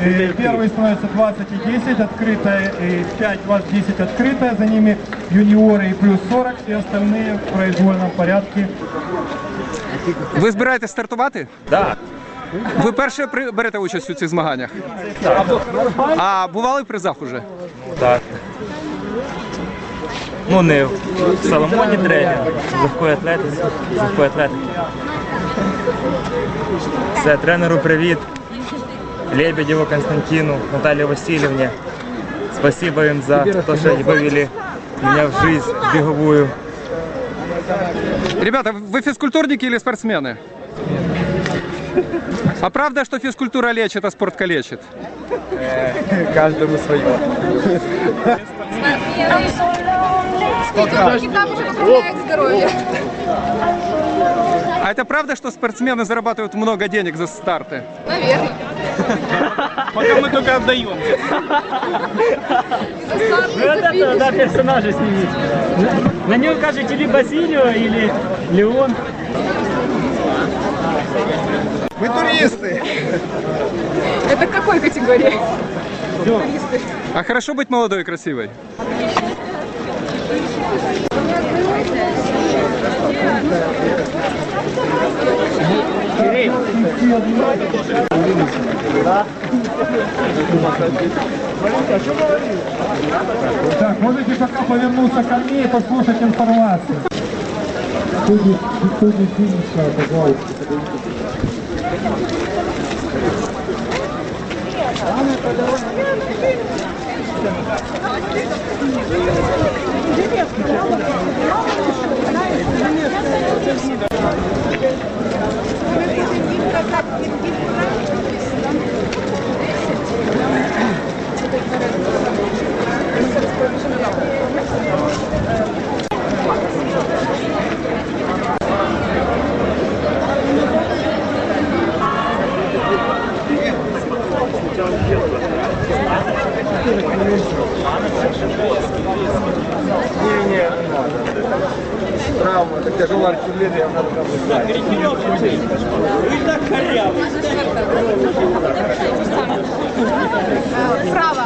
Э, Первый становится 20 и 10, открытая э, 5, 20, 10 открытая, за ними юниоры и плюс 40, и остальные в произвольном порядке. Ви збираєтесь стартувати? Так. Ви перше при- берете участь у цих змаганнях? А бували в призах уже? Так. Ну, не в Соломоні тренер, з легкої атлетики. З легкої атлетики. Все, тренеру привіт. Лебедєву Константину, Наталії Васильівні. Спасибо им за то, что они вывели меня в жизнь беговую. Ребята, вы физкультурники или спортсмены? А правда, что физкультура лечит, а спорт калечит? Каждому свое. И там уже поправляет здоровье. А это правда, что спортсмены зарабатывают много денег за старты? Наверное. Пока мы только отдаем. За старт Да, персонажа снимите. На него кажете либо Сильо или Леон. Мы туристы! Это к какой категории? А хорошо быть молодой и красивой? Так, можете пока повернуться ко мне и послушать информацию. Итоги, итоги финиша, пожалуйста. Право.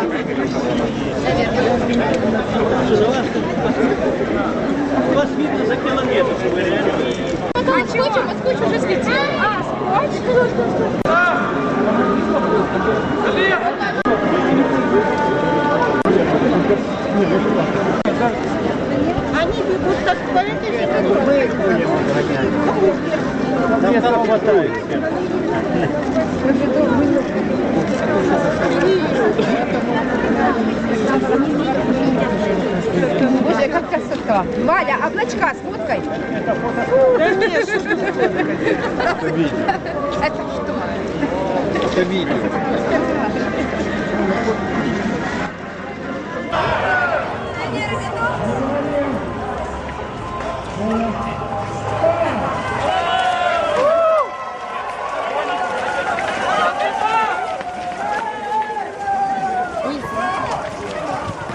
Вас видно за километр, что вы реально. Там скотч, а скотч уже слетел. А, скотч. Они Нам хватает. Боже, как красота. Валя, облачка сфоткай. Да нет, Это что? Luizinho.